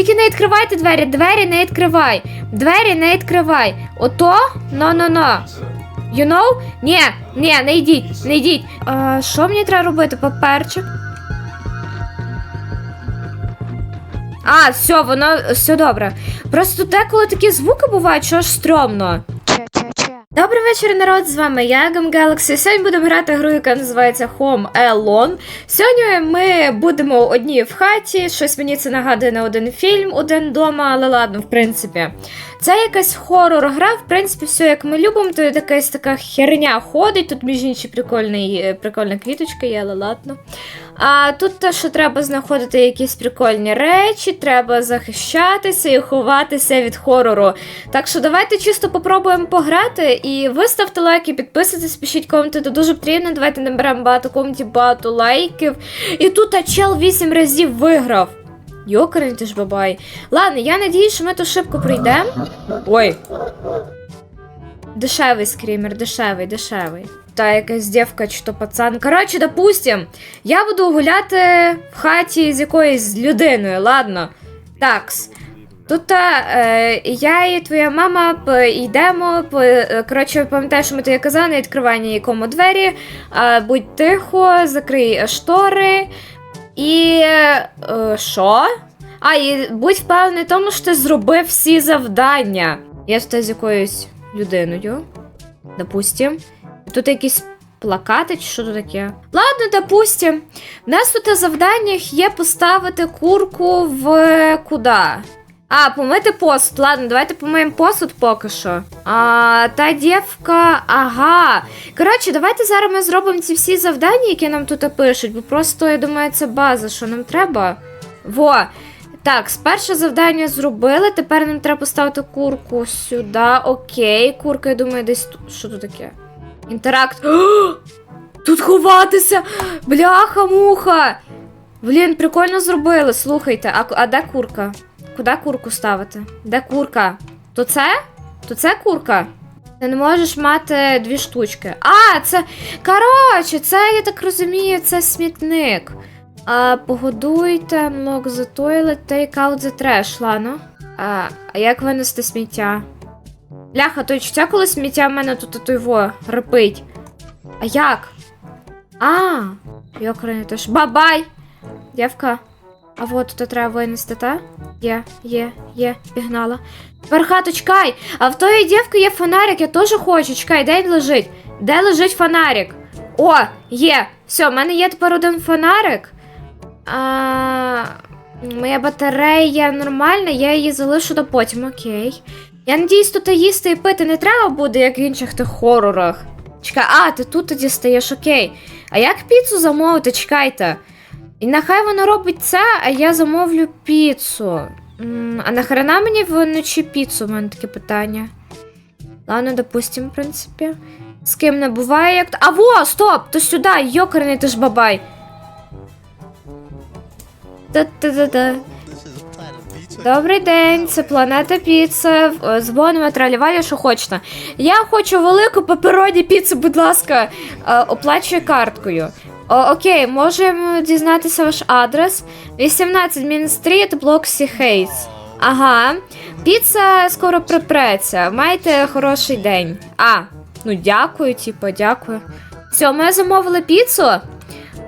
Тільки не відкривайте двері, двері не відкривай. Двері не відкривай. Ото? Но-но-но. You know? Ні, ні, не йдіть, не йдіть. А, що мені треба робити? Паперчик. А, все, воно все добре. Просто деколи такі звуки бувають, що аж стрьомно. Добрий вечір, народ! З вами я, Gam Galaxy. Сьогодні будемо грати гру, яка називається Home Alone. Сьогодні ми будемо одні в хаті. Щось мені це нагадує на один фільм, один дома, але ладно, в принципі. Це якась хорор гра, в принципі, все як ми любимо, то якась така херня ходить. Тут між іншим прикольний, е, прикольна квіточка є, але ладно. А тут те, що треба знаходити якісь прикольні речі, треба захищатися і ховатися від хорору. Так що давайте чисто попробуємо пограти і виставте лайки, підписуйтесь, пишіть коменти, це дуже потрібно. Давайте наберемо багато коментів, багато лайків. І тут а чел 8 разів виграв. Йокарень ти ж бабай. Ладно, я надіюсь, що ми ту шибку пройдемо. Ой. Дешевий скрімер, дешевий, дешевий. Та якась дівка чи то пацан. Коротше, допустим, я буду гуляти в хаті з якоюсь людиною, ладно. Такс. Тут е, я і твоя мама йдемо. е, Коротше, пам'ятаєш, що ми тобі казали на відкриванні якому двері. Будь тихо, закрий штори. І. е, Що? А, і будь впевнений в тому, що ти зробив всі завдання. Я тут з якоюсь людиною. Допустим. Тут якісь плакати, чи що тут таке? Ладно, допустим. У нас тут на завданнях є поставити курку в куди? А, помити посуд. Ладно, давайте помиємо посуд поки що. А, та дівка, ага. Коротше, давайте зараз ми зробимо ці всі завдання, які нам тут пишуть, бо просто, я думаю, це база, що нам треба. Во. Так, перше завдання зробили. Тепер нам треба поставити курку сюди. Окей, курка, я думаю, десь тут. Що тут таке? Інтеракт. Тут ховатися! Бляха-муха! Блін, прикольно зробили. Слухайте, а, а де курка? Куди курку ставити? Де курка? То це? То це курка? Ти не можеш мати дві штучки. А, це. Коротше, це, я так розумію, це смітник. А, погодуйте, unlock the toilet, take out the trash, ладно. А, а як винести сміття? Бляха, то чуття, коли сміття в мене тут його репить. А як? А, йокране теж. Бабай! Дівка. А вот тут треба винести, та? Є, є, є, пігнала. Тепер хату, чекай! А в тої дівки є фонарик, я теж хочу. Чекай, де він лежить? Де лежить фонарик? О, є! Все, в мене є тепер один фонарик. А, моя батарея нормальна, я її залишу до потім, окей. Я надіюсь, тут їсти і пити не треба буде, як в інших тих хорорах. Чекай, а, ти тут тоді стаєш, окей. А як піцу замовити? Чекайте. І нехай воно робить це, а я замовлю піцу. М, А нахрена мені вночі піцу? У мене таке питання. Ладно, допустим, в принципі. З ким не буває як. А во, стоп! То сюди, йокерний ти ж бабай. Та-та-та-та. Добрий день, це планета піца. Е, Дзвонимо тралівалі, що хочете. Я хочу велику пепероні піцу, будь ласка, Е, оплачую карткою. О, окей, можемо дізнатися ваш адрес. 18 Мін Стріт, блок Сі Хейтс. Ага. Піца скоро припреться. Майте хороший день. А, ну дякую, типу, дякую. Все, ми замовили піцу.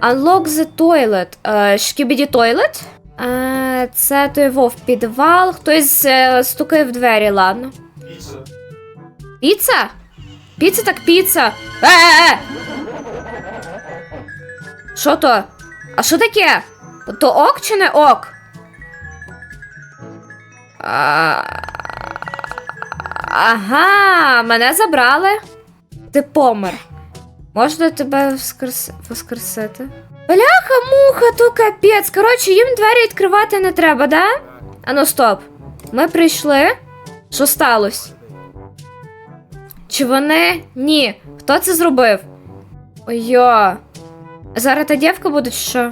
Unlock the toilet. Е, Шкібіді toilet? Е, це той вов підвал. Хтось е, стукає в двері, ладно. Піца? Піца так піца. Е-е-е! Що то? А що таке? То ок чи не ок? А... Ага, мене забрали. Ти помер. Можна тебе воскрес... воскресити? Бляха, муха, то капець. Коротше, їм двері відкривати не треба, да? Ану, стоп. Ми прийшли. Що сталося? Чи вони? Ні. Хто це зробив? Ой-йо. Зараз та дівка буде чи що?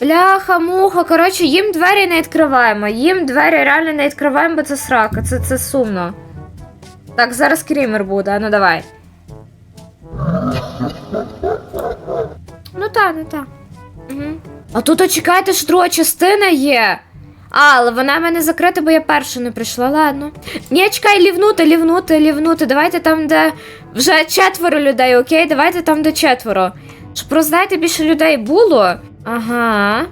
Бляха, муха. Коротше, їм двері не відкриваємо. Їм двері реально не відкриваємо, бо це срака. Це, це сумно. Так, зараз крімер буде, ну давай. Ну та, ну та. Угу. А тут, а чекайте, ж друга частина є. А, але вона в мене закрита, бо я перша не прийшла, ладно. Ні, чекай, лівнути, лівнути, лівнути. Давайте там, де вже четверо людей, окей? Давайте там, де четверо. Щоб роззнаєте, більше людей було. Ага.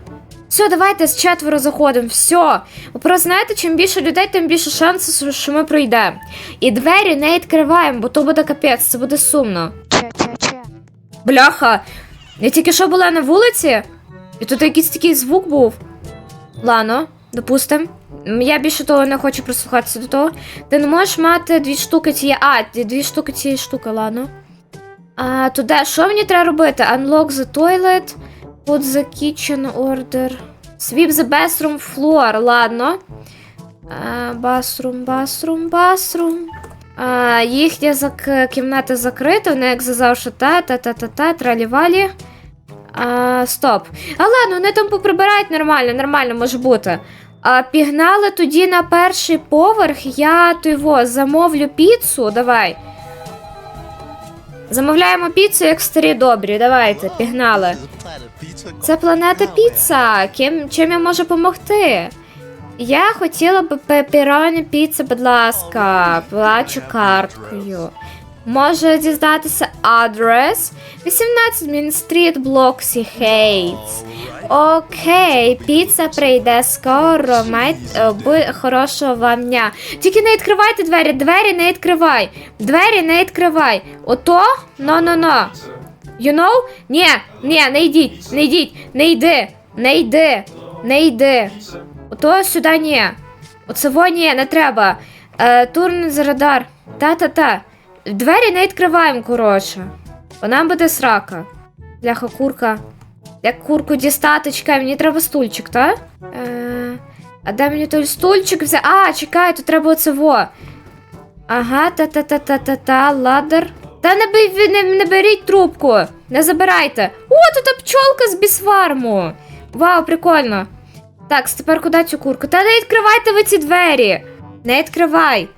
Все, давайте з четверо заходимо. Все. Ви просто знаєте, чим більше людей, тим більше шансів, що ми пройдемо. І двері не відкриваємо, бо то буде капець, це буде сумно. Че-че-че. Бляха, я тільки що була на вулиці, і тут якийсь такий звук був. Ладно, допустим. Я більше того не хочу прислухатися до того. Ти не можеш мати дві штуки цієї. А, дві штуки цієї штуки, ладно. А, то де, що мені треба робити? Unlock the toilet, put the kitchen order. Sweep the bathroom floor, ладно. А, bathroom, bathroom, bathroom. Їхня зак... кімната закрита, вона як завжди та та та та та тралівалі. А, стоп. А ладно, вони там поприбирають нормально, нормально може бути. А, пігнали тоді на перший поверх. Я його замовлю піцу. Давай. Замовляємо піцу, як старі добрі. Давайте, пігнали. Це планета піца. Ким, чим я можу допомогти? Я хотіла б пепероні піца, будь ласка, плачу карткою. Може дізнатися адрес 18 Мін Стріт, блок Сі Хейтс. Окей, піца прийде скоро. Майте будь хорошого вам дня. Тільки не відкривайте двері, двері не відкривай. Двері не відкривай. Ото? Но-но-но. You know? Ні, ні, не йдіть, не йдіть, не йди, не йди, не йди. Ото сюди ні. Оце во ні, не треба. Е, турн з радар. Та-та-та. Двері не відкриваємо, коротше. Бо нам буде срака. Бляха, курка. Як курку дістати, чекай, мені треба стульчик, так? Е, а де мені той стульчик взяти? А, чекай, тут треба оце во. Ага, та-та-та-та-та-та, ладер. Та не, не, не беріть трубку, не забирайте. О, тут пчолка з бісфарму. Вау, прикольно. Так, тепер куди цю курку? Та не відкривайте ви ці двері. Не відкривай.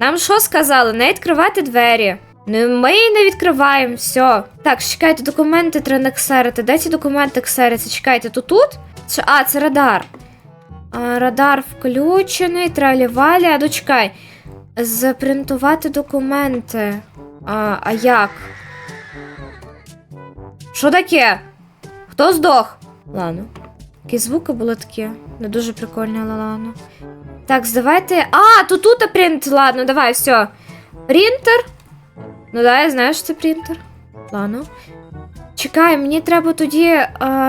Нам що сказали? Не відкривати двері. Ну, ми не відкриваємо, все. Так, чекайте, документи треба ксерити. Де ці документи ксериться? Чекайте, то тут? Чи- А, це радар. А, радар включений, тралівалі. А ну чекай. Запринтувати документи. А, а як? Що таке? Хто здох? Ладно. Які звуки були такі. Не дуже прикольні, але ладно. Так, здавайте. А, тут тут принт. Ладно, давай, все. Принтер. Ну да, я знаю, що це принтер. Ладно. Чекай, мені треба тоді.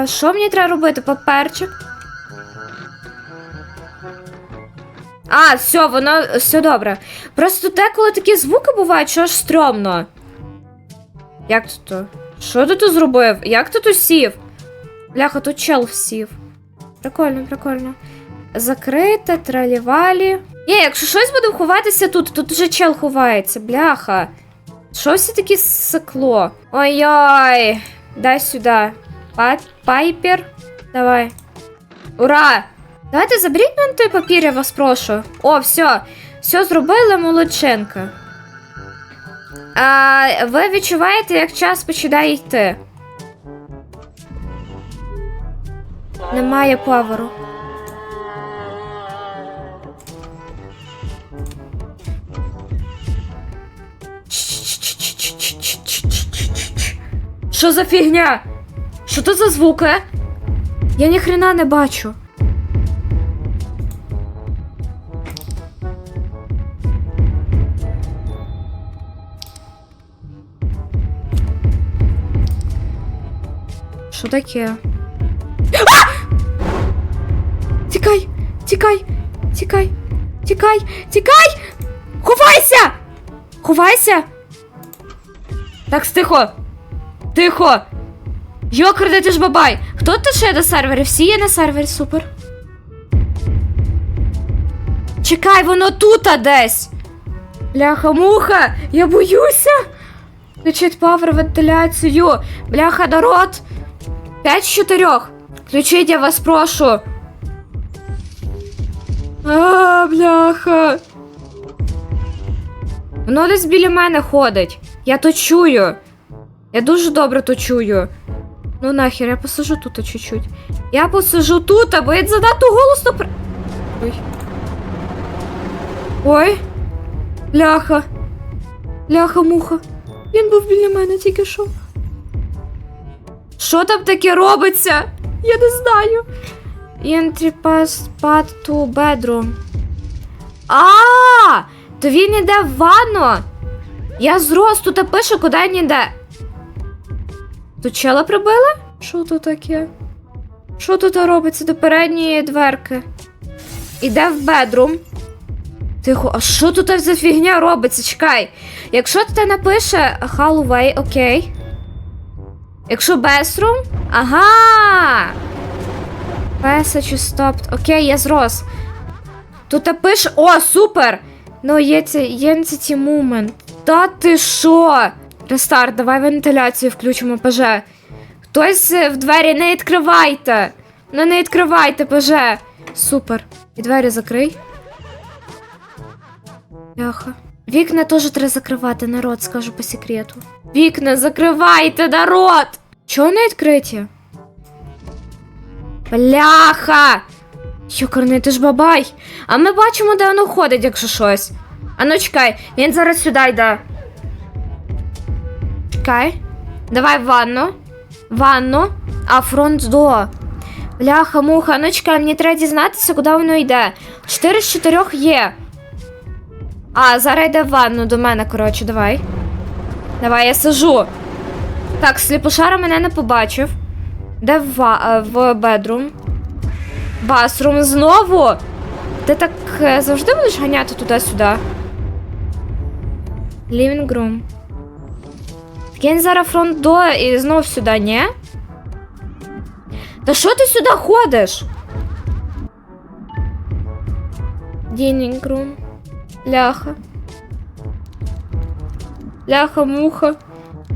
Що мені треба робити? Паперчик. А, все, воно все добре. Просто тут деколи такі звуки бувають, що аж стрьомно. Як тут? Що ти тут зробив? Як тут сів? Бляха, тут чел сів. Прикольно, прикольно. Закрите, тралівалі. Ні, якщо щось буде ховатися тут, тут вже чел ховається, бляха. Що все таке сикло? Ой-ой. Дай сюди. Па- Пайпер. Давай. Ура! Давайте заберіть мене той папір, я вас прошу. О, все. Все зробили, молодчинка. А, ви відчуваєте, як час починає йти. Немає паверу. Що за фігня? Що то за звуки? Я ніхрена не бачу. Що таке? Тікай! Тікай! Тікай! Тікай! Тікай! Ховайся! Ховайся! Так, тихо! Тихо! Йокер, де ти ж бабай! Хто тут ще на сервері? Всі є на сервері, супер. Чекай, воно тут десь. Бляха-муха, я боюся. Включить павер вентиляцію. Бляха, народ. П'ять з чотирьох. Включіть, я вас прошу. А, бляха. Воно десь біля мене ходить. Я то чую. Я дуже добре то чую. Ну нахер, я посажу тут чуть-чуть. Я посижу тут, а ви занадто голосно при... Ой. Ой. Ляха. Ляха-муха. Він був біля мене тільки що. Що там таке робиться? Я не знаю. Entry pass path to bedroom. А, то він іде в ванну. Я зрос, тут пише, куди він іде. Тут чела прибили? Що тут таке? Що тут робиться до передньої дверки? Іде в бедрум. Тихо, а що тут за фігня робиться? Чекай. Якщо тут напише Hallway, окей. Якщо Bathroom, ага. Passage stopped. Окей, я зрос. Тут пише. О, супер! Ну, є ці, є ці момент. Та ти що? Рестарт, давай вентиляцію включимо, ПЖ. Хтось е, в двері не відкривайте. Ну не відкривайте, ПЖ. Супер. І двері закрий. Яха. Вікна теж треба закривати, народ, скажу по секрету. Вікна закривайте, народ! Чого не відкриті? Бляха! Йокарний, ти ж бабай. А ми бачимо, де воно ходить, якщо щось. А ну чекай, він зараз сюди йде. Чекай. Давай в ванну. Ванну. А фронт до. Бляха, муха, ну чекай, мені треба дізнатися, куди воно йде. 4 з 4 є. А, зараз йде в ванну до мене, коротше, давай. Давай, я сижу. Так, сліпошара мене не побачив. Де в, ва- е, в бедрум? Басрум знову? Ти так е, завжди будеш ганяти туди-сюди? Living room. Кінь зараз фронт до і знов сюди, ні? Та що ти сюди ходиш? Dining room. Ляха. Ляха, муха.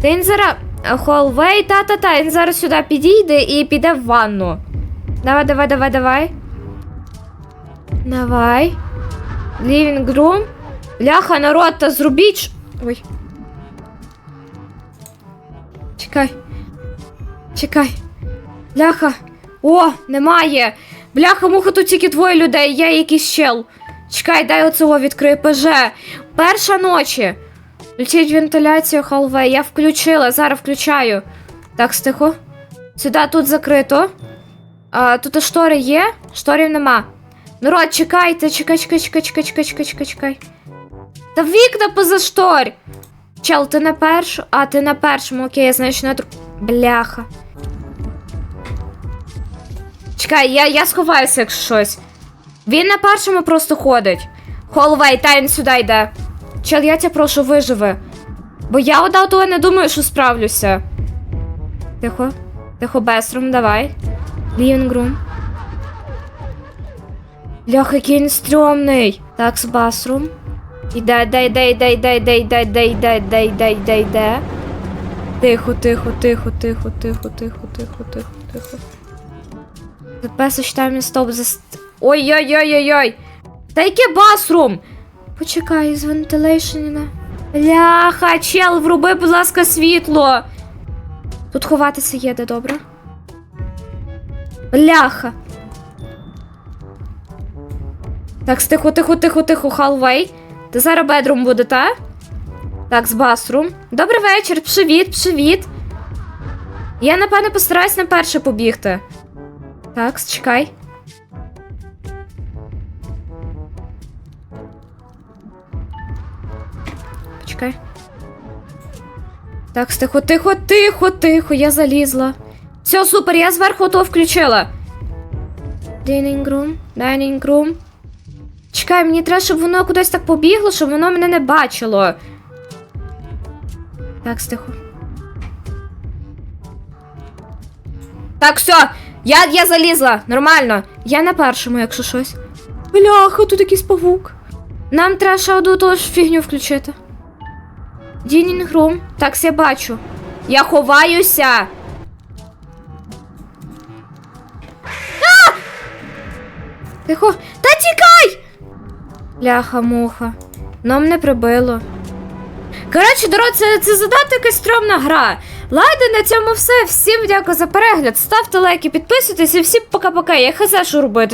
Та він зараз. Холвей, та-та-та, він зараз сюди підійде і піде в ванну. Давай, давай, давай, давай. Давай. Living room. Ляха, народ, та зробіть. ш- Ой. Чекай. Чекай. Бляха. О, немає. Бляха, муха, тут тільки двоє людей, я якийсь чел. Чекай, дай оцього відкрию ПЖ. Перша ночі. Включіть вентиляцію, халве. Я включила, зараз включаю. Так, стихо. Сюди тут закрито. А, Тут штори є, шторів нема. Народ, чекайте, чекай, чекай, чекай, чекай, чекай, чекай, чекай. Та вікна поза шторь! Чел, ти на першу. А, ти на першому, окей, я значить на друг. Бляха. Чекай, я, я сховаюся, якщо щось. Він на першому просто ходить. Холвей, та він сюди йде. Чел, я тебе прошу, виживи. Бо я одна того не думаю, що справлюся. Тихо. Тихо, Беструм, давай. Room. Льох, який він стрьомний. Так, з басрум. Іде, іде, іде, іде, іде, іде, іде, іде, іде, іде, іде, іде, іде. Тихо, тихо, тихо, тихо, тихо, тихо, тихо, тихо, тихо. Записи там стоп за... Ой-ой-ой-ой-ой. Та яке басрум? Почекай, з вентилейшена. Ляха, чел, вруби, будь ласка, світло. Тут ховатися є, де добре. Бляха. Так, тихо, тихо, тихо, тихо, халвей. Ти зараз бедрум буде, та? Так, з басрум. Добрий вечір, привіт, привіт. Я, напевно, постараюсь на перше побігти. Так, чекай. Почекай. Так, тихо, тихо, тихо, тихо, я залізла. Все, супер, я зверху то включила. Dining room, dining room. Чекай, мені треба, щоб воно кудись так побігло, щоб воно мене не бачило. Так, стихо. Так, все, я, я залізла, нормально. Я на першому, якщо щось. Бляха, тут якийсь павук. Нам треба ще одну ту ж фігню включити. Dining room. Так, я бачу. Я ховаюся. Тихо. Та тікай! Ляха-муха. Нам не прибило. Коротше, дорога, це, це задати якась стрьомна гра. Ладно, на цьому все. Всім дякую за перегляд. Ставте лайки, підписуйтесь і всім пока-пока. Я хз робити.